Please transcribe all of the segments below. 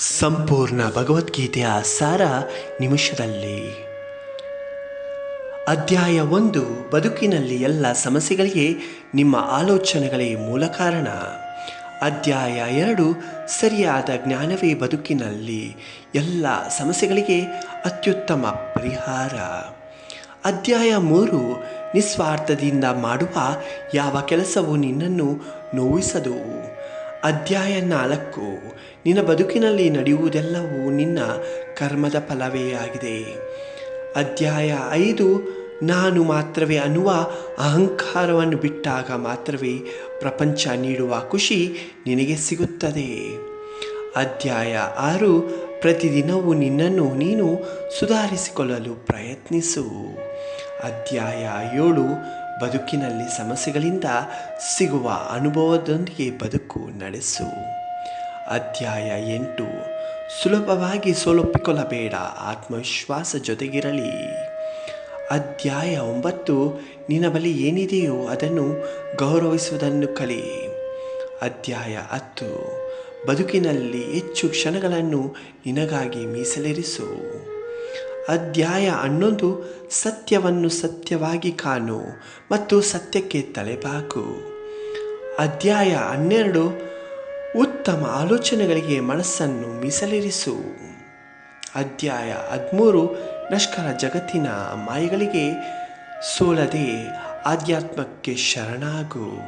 ಸಂಪೂರ್ಣ ಭಗವದ್ಗೀತೆಯ ಸಾರ ನಿಮಿಷದಲ್ಲಿ. ಅಧ್ಯಾಯ ಒಂದು, ಬದುಕಿನಲ್ಲಿ ಎಲ್ಲ ಸಮಸ್ಯೆಗಳಿಗೆ ನಿಮ್ಮ ಆಲೋಚನೆಗಳೇ ಮೂಲ ಕಾರಣ. ಅಧ್ಯಾಯ ಎರಡು, ಸರಿಯಾದ ಜ್ಞಾನವೇ ಬದುಕಿನಲ್ಲಿ ಎಲ್ಲ ಸಮಸ್ಯೆಗಳಿಗೆ ಅತ್ಯುತ್ತಮ ಪರಿಹಾರ. ಅಧ್ಯಾಯ ಮೂರು, ನಿಸ್ವಾರ್ಥದಿಂದ ಮಾಡುವ ಯಾವ ಕೆಲಸವೂ ನಿನ್ನನ್ನು ನೋವಿಸದು. ಅಧ್ಯಾಯ ನಾಲ್ಕು, ನಿನ್ನ ಬದುಕಿನಲ್ಲಿ ನಡೆಯುವುದೆಲ್ಲವೂ ನಿನ್ನ ಕರ್ಮದ ಫಲವೇ ಆಗಿದೆ. ಅಧ್ಯಾಯ ಐದು, ನಾನು ಮಾತ್ರವೇ ಅನ್ನುವ ಅಹಂಕಾರವನ್ನು ಬಿಟ್ಟಾಗ ಮಾತ್ರವೇ ಪ್ರಪಂಚ ನೀಡುವ ಖುಷಿ ನಿನಗೆ ಸಿಗುತ್ತದೆ. ಅಧ್ಯಾಯ ಆರು, ಪ್ರತಿದಿನವೂ ನಿನ್ನನ್ನು ನೀನು ಸುಧಾರಿಸಿಕೊಳ್ಳಲು ಪ್ರಯತ್ನಿಸು. ಅಧ್ಯಾಯ ಏಳು ಬದುಕಿನಲ್ಲಿ ಸಮಸ್ಯೆಗಳಿಂದ ಸಿಗುವ ಅನುಭವದೊಂದಿಗೆ ಬದುಕು ನಡೆಸು. ಅಧ್ಯಾಯ ಎಂಟು. ಸುಲಭವಾಗಿ ಸೋಲೊಪ್ಪಿಕೊಳ್ಳಬೇಡ, ಆತ್ಮವಿಶ್ವಾಸ ಜೊತೆಗಿರಲಿ. ಅಧ್ಯಾಯ ಒಂಬತ್ತು. ನಿನ್ನ ಬಳಿ ಏನಿದೆಯೋ ಅದನ್ನು ಗೌರವಿಸುವುದನ್ನು ಕಲಿ. ಅಧ್ಯಾಯ ಹತ್ತು. ಬದುಕಿನಲ್ಲಿ ಹೆಚ್ಚು ಕ್ಷಣಗಳನ್ನು ನಿನಗಾಗಿ ಮೀಸಲಿರಿಸು. ಅಧ್ಯಾಯ ಹನ್ನೊಂದು, ಸತ್ಯವನ್ನು ಸತ್ಯವಾಗಿ ಕಾಣು ಮತ್ತು ಸತ್ಯಕ್ಕೆ ತಲೆಬಾಕು. ಅಧ್ಯಾಯ ಹನ್ನೆರಡು, ಉತ್ತಮ ಆಲೋಚನೆಗಳಿಗೆ ಮನಸ್ಸನ್ನು ಮೀಸಲಿರಿಸು. ಅಧ್ಯಾಯ ಹದಿಮೂರು ನಷ್ಕರ ಜಗತ್ತಿನ ಮಾಯಗಳಿಗೆ ಸೋಲದೆ ಆಧ್ಯಾತ್ಮಕ್ಕೆ ಶರಣಾಗು.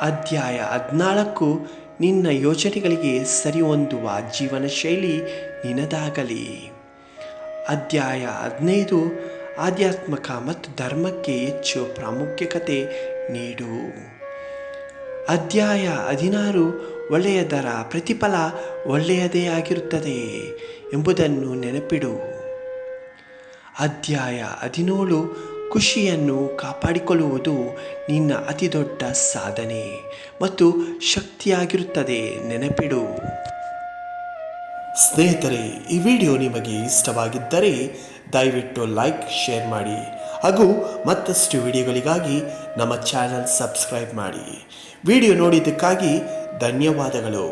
ಅಧ್ಯಾಯ ಹದಿನಾಲ್ಕು, ನಿನ್ನ ಯೋಜನೆಗಳಿಗೆ ಸರಿ ಹೊಂದುವ ಜೀವನ ಶೈಲಿ ನಿನ್ನದಾಗಲಿ ಅಧ್ಯಾಯ ಹದಿನೈದು, ಆಧ್ಯಾತ್ಮಿಕ ಮತ್ತು ಧರ್ಮಕ್ಕೆ ಹೆಚ್ಚು ಪ್ರಾಮುಖ್ಯತೆ ನೀಡು. ಅಧ್ಯಾಯ ಹದಿನಾರು ಒಳ್ಳೆಯದರ ಪ್ರತಿಫಲ ಒಳ್ಳೆಯದೇ ಆಗಿರುತ್ತದೆ ಎಂಬುದನ್ನು ನೆನಪಿಡು. ಅಧ್ಯಾಯ ಹದಿನೇಳು, ಖುಷಿಯನ್ನು ಕಾಪಾಡಿಕೊಳ್ಳುವುದು ನಿನ್ನ ಅತಿದೊಡ್ಡ ಸಾಧನೆ ಮತ್ತು ಶಕ್ತಿಯಾಗಿರುತ್ತದೆ, ನೆನಪಿಡು. ಸ್ನೇಹಿತರೆ, ಈ ವಿಡಿಯೋ ನಿಮಗೆ ಇಷ್ಟವಾಗಿದ್ದರೆ ದಯವಿಟ್ಟು ಲೈಕ್, ಶೇರ್ ಮಾಡಿ ಹಾಗೂ ಮತ್ತಷ್ಟು ವಿಡಿಯೋಗಳಿಗಾಗಿ ನಮ್ಮ ಚಾನಲ್ ಸಬ್ಸ್ಕ್ರೈಬ್ ಮಾಡಿ. ವಿಡಿಯೋ ನೋಡಿದ್ದಕ್ಕಾಗಿ ಧನ್ಯವಾದಗಳು.